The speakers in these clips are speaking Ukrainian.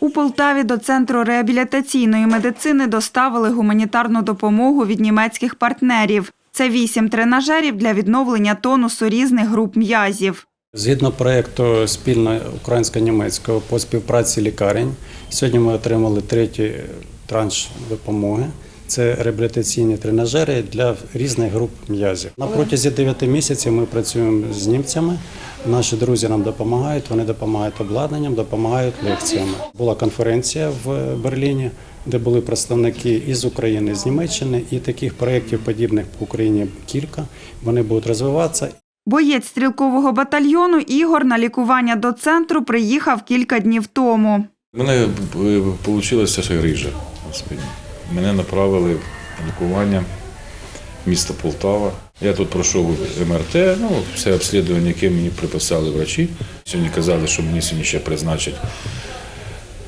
У Полтаві до центру реабілітаційної медицини доставили гуманітарну допомогу від німецьких партнерів. Це вісім тренажерів для відновлення тонусу різних груп м'язів. Згідно проєкту спільно українсько-німецького по співпраці лікарень, сьогодні ми отримали третій транш допомоги. Це реабілітаційні тренажери для різних груп м'язів. На протязі 9 місяців ми працюємо з німцями. Наші друзі нам допомагають, вони допомагають обладнанням, допомагають лекціями. Була конференція в Берліні, де були представники із України, з Німеччини, і таких проєктів подібних по Україні кілька. Вони будуть розвиватися. Боєць стрілкового батальйону Ігор на лікування до центру приїхав кілька днів тому. У мене вийшла грижа на спині. Мене направили на лікування в місто Полтава. Я тут пройшов МРТ, ну, все обслідування, яке мені приписали врачі. Сьогодні казали, що мені сьогодні ще призначать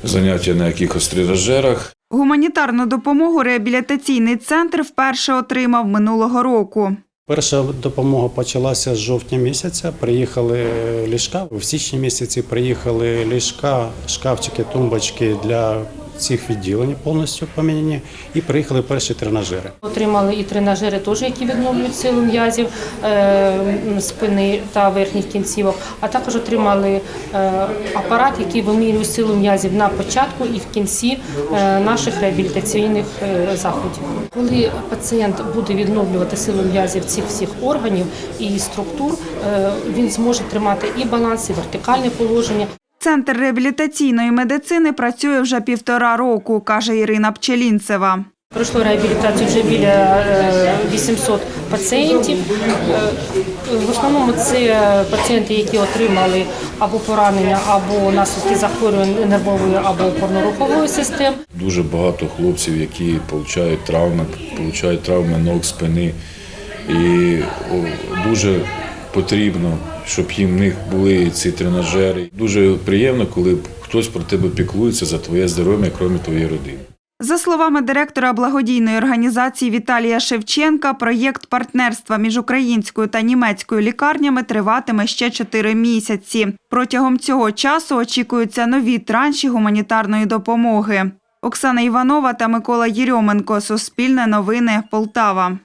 заняття на якихось тренажерах. Гуманітарну допомогу реабілітаційний центр вперше отримав минулого року. Перша допомога почалася з жовтня місяця. Приїхали ліжка. В січні місяці приїхали ліжка, шкафчики, тумбочки для цих відділень повністю поміняні. І приїхали перші тренажери. Отримали і тренажери, теж, які відновлюють силу м'язів е, спини та верхніх кінцівок, а також отримали е, апарат, який вимірює силу м'язів на початку і в кінці е, наших реабілітаційних заходів. Коли пацієнт буде відновлювати силу м'язів цих всіх органів і структур, він зможе тримати і баланс, і вертикальне положення. Центр реабілітаційної медицини працює вже півтора року, каже Ірина Пчелінцева. Пройшло реабілітацію вже біля е, 800 пацієнтів. Е, В основному це пацієнти, які отримали або поранення, або наслідки захворювань нервової або опорно-рухової системи. Дуже багато хлопців, які отримують травми, отримують травми ног, спини. І дуже потрібно, щоб їм в них були ці тренажери. Дуже приємно, коли хтось про тебе піклується за твоє здоров'я, крім твоєї родини. За словами директора благодійної організації Віталія Шевченка, проєкт партнерства між українською та німецькою лікарнями триватиме ще чотири місяці. Протягом цього часу очікуються нові транші гуманітарної допомоги. Оксана Іванова та Микола Єрьоменко. Суспільне новини. Полтава.